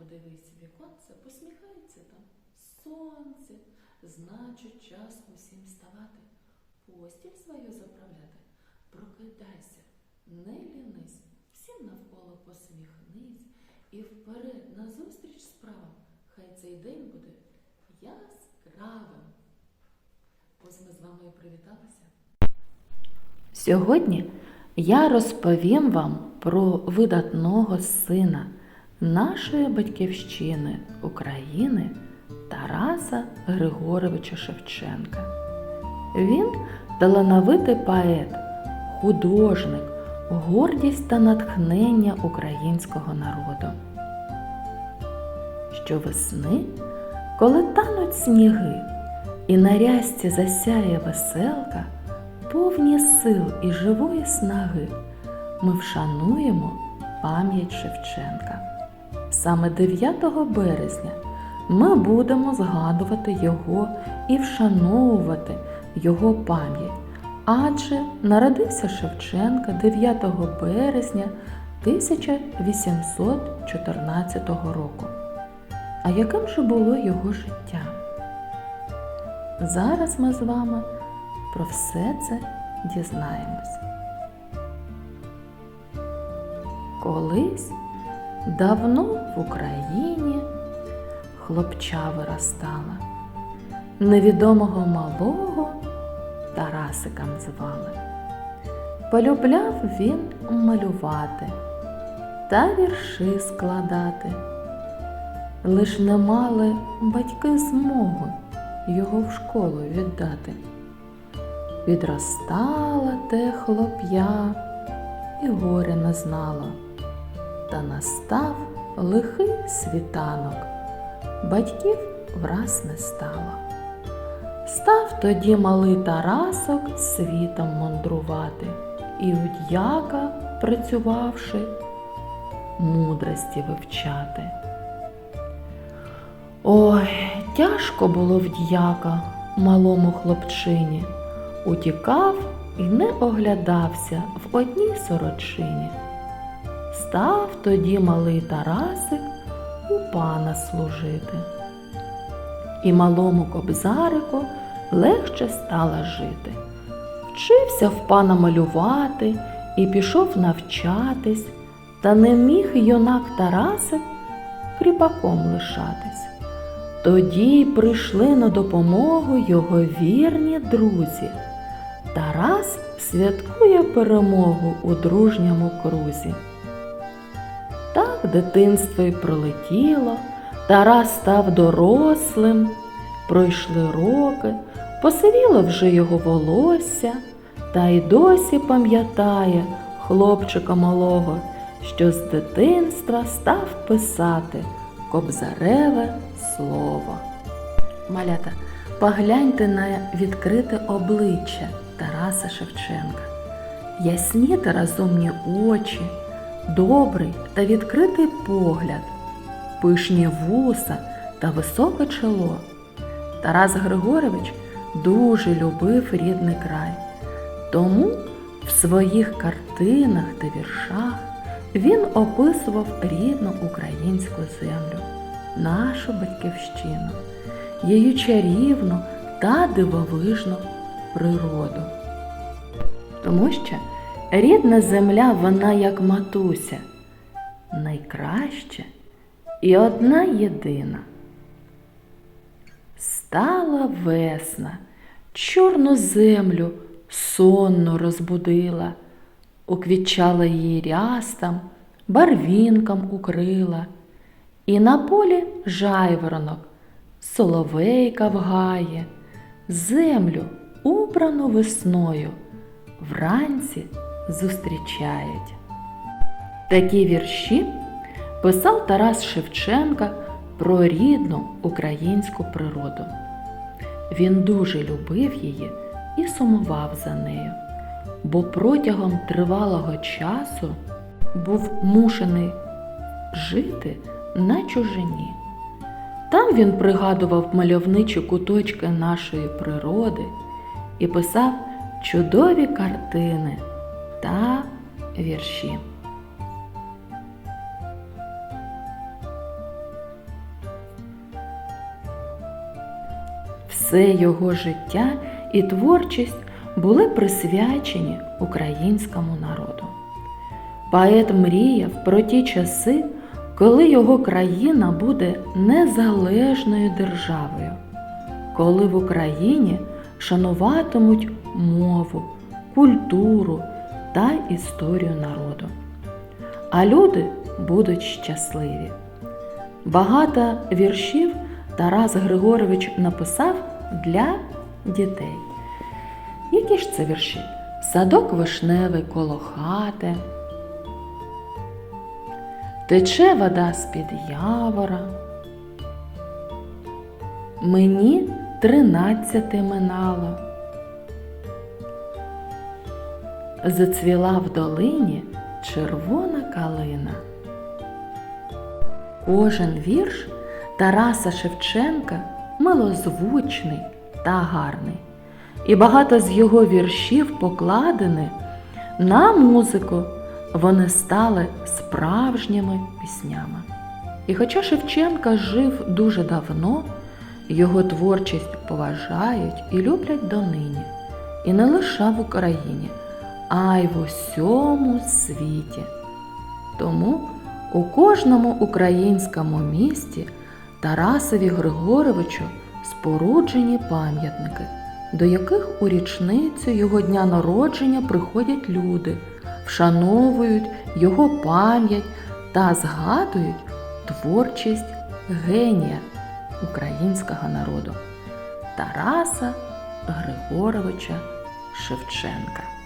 подивись віконце, посміхається там. Сонце, значить, час усім вставати, постіль свою заправляти. Прокидайся, не лінись, всім навколо посміхнись і вперед назустріч справам. Хай цей день буде яскравим. Ось ми з вами і привіталися. Сьогодні я розповім вам про видатного сина нашої батьківщини України Тараса Григоровича Шевченка. Він талановитий поет, художник, гордість та натхнення українського народу. Щовесни, коли тануть сніги, і на рясці засяє веселка, повні сил і живої снаги, ми вшануємо пам'ять Шевченка. Саме 9 березня ми будемо згадувати його і вшановувати його пам'ять, адже народився Шевченка 9 березня 1814 року. А яким же було його життя? Зараз ми з вами про все це дізнаємось. Колись давно в Україні хлопча виростала. Невідомого малого Тарасиком звали. Полюбляв він малювати та вірші складати. Лиш не мали батьки змоги його в школу віддати. Відростала те хлоп'я і горя не знала, та настав лихий світанок, батьків враз не стало. Став тоді малий Тарасок світом мандрувати і у дяка, працювавши, мудрості вивчати. Ой, тяжко було в дяка малому хлопчині, утікав і не оглядався в одній сорочині. Став тоді малий Тарасик у пана служити. І малому кобзарику легше стало жити. Вчився в пана малювати і пішов навчатись, та не міг юнак Тарасик кріпаком лишатись. Тоді прийшли на допомогу його вірні друзі. Тарас святкує перемогу у дружньому крузі. Дитинство й пролетіло, Тарас став дорослим, пройшли роки, посивіло вже його волосся, та й досі пам'ятає хлопчика малого, що з дитинства став писати кобзареве слово. Малята, погляньте на відкрите обличчя Тараса Шевченка, ясні та розумні очі, добрий та відкритий погляд, пишні вуса та високе чоло. Тарас Григорович дуже любив рідний край, тому в своїх картинах та віршах він описував рідну українську землю, нашу батьківщину, її чарівну та дивовижну природу. Тому що рідна земля вона як матуся, найкраща і одна єдина. Стала весна, чорну землю сонно розбудила, уквічала її рястам, барвінкам укрила, і на полі жайворонок, соловейка вгає, землю, убрану весною, вранці зустрічають. Такі вірші писав Тарас Шевченка про рідну українську природу. Він дуже любив її і сумував за нею, бо протягом тривалого часу був мушений жити на чужині. Там він пригадував мальовничі куточки нашої природи і писав чудові картини та вірші. Все його життя і творчість були присвячені українському народу. Поет мріяв про ті часи, коли його країна буде незалежною державою, коли в Україні шануватимуть мову, культуру, та історію народу. А люди будуть щасливі. Багато віршів Тарас Григорович написав для дітей. Які ж це вірші? Садок вишневий коло хати, Тече вода з-під явора. Мені тринадцяти минало. Зацвіла в долині червона калина. Кожен вірш Тараса Шевченка милозвучний та гарний, і багато з його віршів покладені на музику. Вони стали справжніми піснями. І хоча Шевченка жив дуже давно, його творчість поважають і люблять донині, і не лише в Україні, а й в усьому світі. Тому у кожному українському місті Тарасові Григоровичу споруджені пам'ятники, до яких у річницю його дня народження приходять люди, вшановують його пам'ять та згадують творчість генія українського народу Тараса Григоровича Шевченка.